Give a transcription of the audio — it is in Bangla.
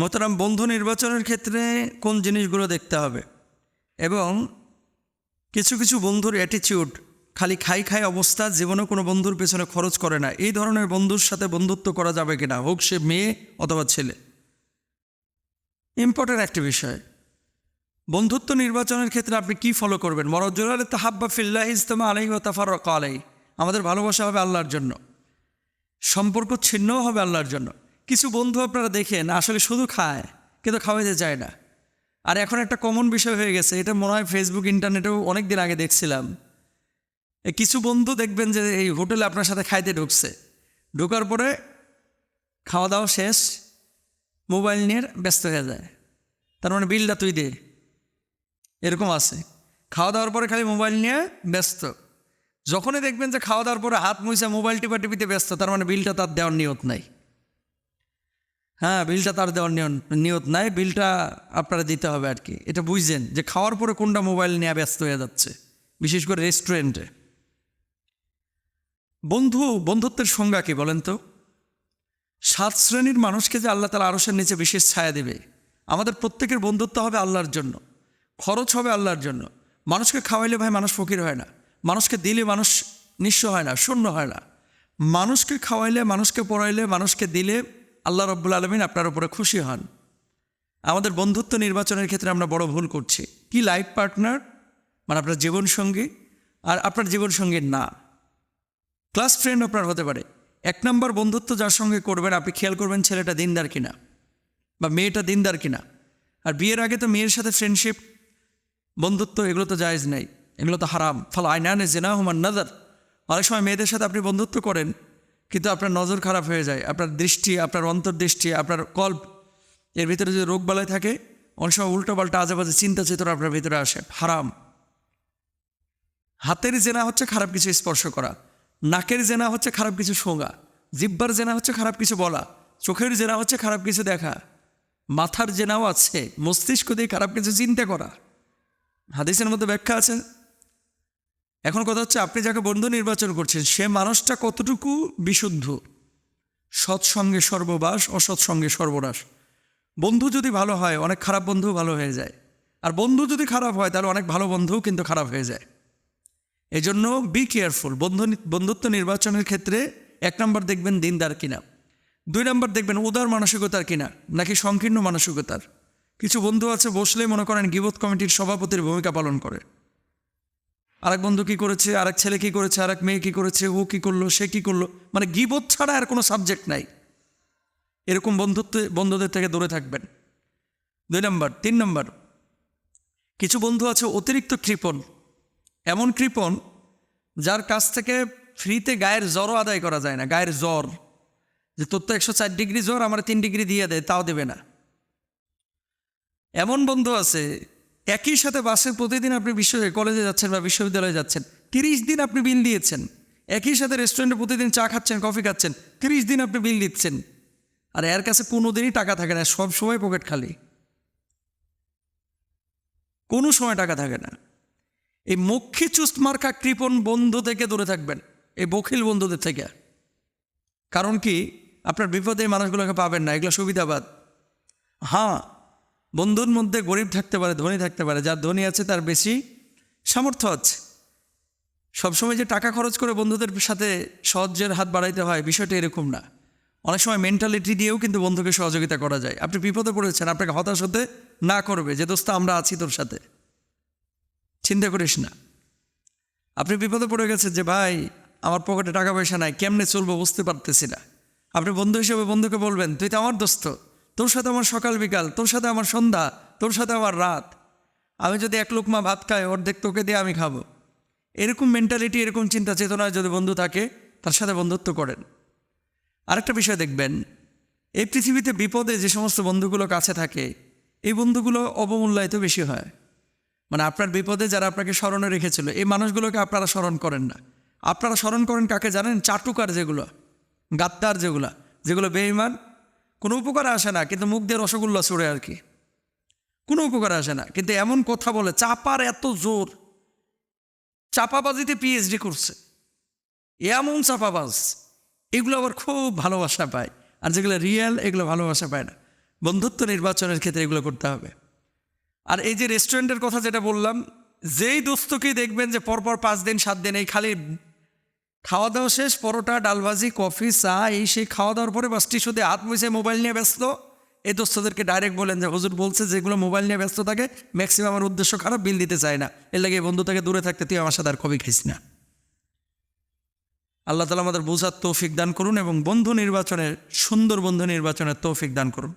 মোতারাম বন্ধু নির্বাচনের ক্ষেত্রে কোন জিনিসগুলো দেখতে হবে? এবং কিছু কিছু বন্ধুর অ্যাটিচিউড খালি খাই খাই অবস্থা জীবনে কোনো বন্ধুর পেছনে খরচ করে না। এই ধরনের বন্ধুর সাথে বন্ধুত্ব করা যাবে কিনা? হোক সে মেয়ে অথবা ছেলে। ইম্পর্টেন্ট একটি বিষয়। বন্ধুত্ব নির্বাচনের ক্ষেত্রে আপনি কি ফলো করবেন? মরজুল তাহাব্বা ফিল্লাহ ইস্তমা আলাই ও তাফার আমাদের ভালোবাসা হবে আল্লাহর জন্য। সম্পর্ক ছিন্নও হবে আল্লাহর জন্য। কিছু বন্ধু আপনারা দেখেন, আসলে শুধু খায়, কিন্তু খাওয়াইতে চায় না। আর এখন একটা কমন বিষয় হয়ে গেছে, এটা মনে হয় ফেসবুক ইন্টারনেটেও অনেক দিন আগে দেখছিলাম। কিছু বন্ধু দেখবেন যে এই হোটেলে আপনার সাথে খাইতে ঢুকছে। ঢোকার পরে খাওয়া দাওয়া শেষ, মোবাইল নিয়ে ব্যস্ত হয়ে যায়। তার মানে বিলটা তুই দে। এরকম আছে। খাওয়া দাওয়ার পরে খালি মোবাইল নিয়ে ব্যস্ত। যখনই দেখবেন যে খাওয়া দাওয়ার পরে হাত মুইসা মোবাইল টিপা টিপিতে ব্যস্ত, তার মানে বিলটা তার দেওয়ার নিয়ত নাই। হ্যাঁ বিলটা তার দেওয়ার নিয়ত নিয়ত নাই, বিলটা আপনারা দিতে হবে আর কি। এটা বুঝছেন যে খাওয়ার পরে কোনটা মোবাইল নিয়ে ব্যস্ত হয়ে যাচ্ছে, বিশেষ করে রেস্টুরেন্টে। বন্ধু, বন্ধুত্বের সংজ্ঞা কি বলেন তো? সাত শ্রেণির মানুষকে যে আল্লাহ তালা আরসের নিচে বিশেষ ছায়া দেবে, আমাদের প্রত্যেকের বন্ধুত্ব হবে আল্লাহর জন্য, খরচ হবে আল্লাহর জন্য। মানুষকে খাওয়াইলে ভাই মানুষ ফকির হয় না, মানুষকে দিলে মানুষ নিঃস্ব হয় না, শূন্য হয় না। মানুষকে খাওয়াইলে, মানুষকে পড়াইলে, মানুষকে দিলে আল্লাহ রব্বুল আলমিন আপনার উপরে খুশি হন। আমাদের বন্ধুত্ব নির্বাচনের ক্ষেত্রে আমরা বড় ভুল করছি। কি লাইফ পার্টনার মানে আপনার জীবনসঙ্গী আর আপনার জীবনসঙ্গীর না। ক্লাস ফ্রেন্ড আপনার হতে পারে। এক নম্বর বন্ধুত্ব যার সঙ্গে করবেন, আপনি খেয়াল করবেন ছেলেটা দিনদার কিনা বা মেয়েটা দিনদার কিনা। আর বিয়ের আগে তো মেয়ের সাথে ফ্রেন্ডশিপ বন্ধুত্ব, এগুলো তো জায়েজ নেই। এগুলো তো হারাম। ফলে আইনানে জেনা হুমান নজর অনেক সময় মেয়েদের সাথে আপনি বন্ধুত্ব করেন কিন্তু আপনার নজর খারাপ হয়ে যায়, আপনার দৃষ্টি, আপনার অন্তর্দৃষ্টি, আপনার কল্প, এর ভিতরে যদি রোগ বালাই থাকে, অনেক সময় উল্টো পাল্টা আজে বাজে চিন্তা চেতনা আপনার ভিতরে আসে, হারাম। হাতের জেনা হচ্ছে খারাপ কিছু স্পর্শ করা, নাকের জেনা হচ্ছে খারাপ কিছু শোঙা জিব্বার জেনা হচ্ছে খারাপ কিছু বলা, চোখের জেনা হচ্ছে খারাপ কিছু দেখা, মাথার জেনাও আছে, মস্তিষ্ক দিয়ে খারাপ কিছু চিন্তা করা। হাদিসের মধ্যে ব্যাখ্যা আছে এখন কথা হচ্ছে, আপনি যাকে বন্ধু নির্বাচন করছেন, সে মানুষটা কতটুকু বিশুদ্ধ? সৎসঙ্গে সর্ববাস, অসৎসঙ্গে সর্বনাশ। বন্ধু যদি ভালো হয়, অনেক খারাপ বন্ধু ভালো হয়ে যায়। আর বন্ধু যদি খারাপ হয়, তাহলে অনেক ভালো বন্ধুও কিন্তু খারাপ হয়ে যায়। এই জন্য বি কেয়ারফুল বন্ধু বন্ধুত্ব নির্বাচনের ক্ষেত্রে এক নম্বর দেখবেন দিনদার কিনা। দুই নম্বর দেখবেন উদার মানসিকতার কিনা, নাকি সংকীর্ণ মানসিকতার। কিছু বন্ধু আছে বসলে মনে করেন গিবত কমিটির সভাপতির ভূমিকা পালন করে। আরেক বন্ধু কী করেছে? আরেক ছেলে কী করেছে? আরেক মেয়ে কী করেছে? ও কী করল? সে কী করল? মানে গিবত ছাড়া আর কোনো সাবজেক্ট নাই। এরকম বন্ধুত্ব, বন্ধুদের থেকে দূরে থাকবেন। দুই নম্বর, তিন নম্বর। কিছু বন্ধু আছে অতিরিক্ত কৃপণ। এমন কৃপণ যার কাছ থেকে ফ্রিতে গায়ের জ্বরও আদায় করা যায় না, গায়ের জ্বর। যে তোর তো একশো চার ডিগ্রি জ্বর, আমার তিন ডিগ্রি দিয়ে দেয় তাও দেবে না। এমন বন্ধু আছে একই সাথে বাসে প্রতিদিন আপনি বিশ্ব কলেজে যাচ্ছেন বা বিশ্ববিদ্যালয়ে যাচ্ছেন, তিরিশ দিন আপনি বিল দিয়েছেন, একই সাথে রেস্টুরেন্টে প্রতিদিন চা খাচ্ছেন কফি খাচ্ছেন, তিরিশ দিন আপনি বিল দিচ্ছেন। আর এর কাছে কোনো দিনই টাকা থাকে না, সব সময় পকেট খালি। কোনো সময় টাকা থাকে না। এই মক্ষী চুস্ত মার্কা কৃপণ বন্ধু থেকে দূরে থাকবেন, এই বখিল বন্ধুদের থেকে। কারণ কি, আপনার বিপদে মানুষগুলোকে পাবেন না, এগুলো সুবিধাবাদ। হ্যাঁ বন্ধুর মধ্যে গরিব থাকতে পারে, ধনী থাকতে পারে, যার ধনী আছে তার বেশি সামর্থ্য আছে। সবসময় যে টাকা খরচ করে বন্ধুদের সাথে সহজের হাত বাড়াইতে হয়, বিষয়টা এরকম না। অনেক সময় মেন্টালিটি দিয়েও কিন্তু বন্ধুকে সহযোগিতা করা যায়। আপনি বিপদে পড়েছেন, আপনাকে হতাশ হতে না করবে, যে দোস্ত, আমরা আছি তোর সাথে। চিন্তা করিস না। আপনি বিপদে পড়ে গেছেন যে, ভাই, আমার পকেটে টাকা পয়সা নাই, কেমনে চলবো বুঝতে পারতেছি না। আপনি বন্ধু হিসেবে বন্ধুকে বলবেন, তুই তো আমার দোস্ত। তোর সাথে আমার সকাল বিকাল, তোর সাথে আমার সন্ধ্যা, তোর সাথে আমার রাত। আমি যদি এক লোকমা ভাত খাই, অর্ধেক তোকে দিয়ে আমি খাব। এরকম মেন্টালিটি এরকম চিন্তা, চেতনায় যদি বন্ধু থাকে, তার সাথে বন্ধুত্ব করেন। আরেকটা বিষয় দেখবেন, এই পৃথিবীতে বিপদে যে সমস্ত বন্ধুগুলো কাছে থাকে, এই বন্ধুগুলো অবমূল্যায়িত বেশি হয়। মানে আপনার বিপদে যারা আপনাকে স্মরণে রেখেছিল, এই মানুষগুলোকে আপনারা স্মরণ করেন না। আপনারা স্মরণ করেন কাকে জানেন? চাটুকার যেগুলো গাত্তার যেগুলো যেগুলো বেইমান কোনো উপকারে আসে না, কিন্তু মুখ দিয়ে রসগোল্লা ছুড়ে আর কি। কোনো উপকারে আসে না, কিন্তু এমন কথা বলে, চাপার এত জোর। চাপাবাজিতে পিএইচডি করছে, এমন চাপাবাজ, এগুলো আবার খুব ভালোবাসা পায়। আর যেগুলো রিয়েল এগুলো ভালোবাসা পায় না। বন্ধুত্ব নির্বাচনের ক্ষেত্রে এগুলো করতে হবে। আর এই যে রেস্টুরেন্টের কথা যেটা বললাম, যেই দোস্তকেই দেখবেন যে পরপর পাঁচ দিন, সাত দিন এই খালি খাওয়া দাওয়া শেষ, পরোটা ডালভাজি কফি, চা, এই সেই খাওয়া দাওয়ার পরে বাস টিস্যুতে হাত মুছে মোবাইল নিয়ে ব্যস্ত। এই দোস্তদেরকে ডাইরেক্ট বলেন যে, হুজুর বলছে যেগুলো মোবাইল নিয়ে ব্যস্ত থাকে ম্যাক্সিমাম আমার উদ্দেশ্য খারাপ বিল দিতে চায় না। এর লাগে বন্ধু থেকে দূরে থাকতে তুই আমার সাথে আর কবি খাইস না। আল্লাহ তালা আমাদের বোঝার তৌফিক দান করুন এবং বন্ধু নির্বাচনের, সুন্দর বন্ধু নির্বাচনের তৌফিক দান করুন।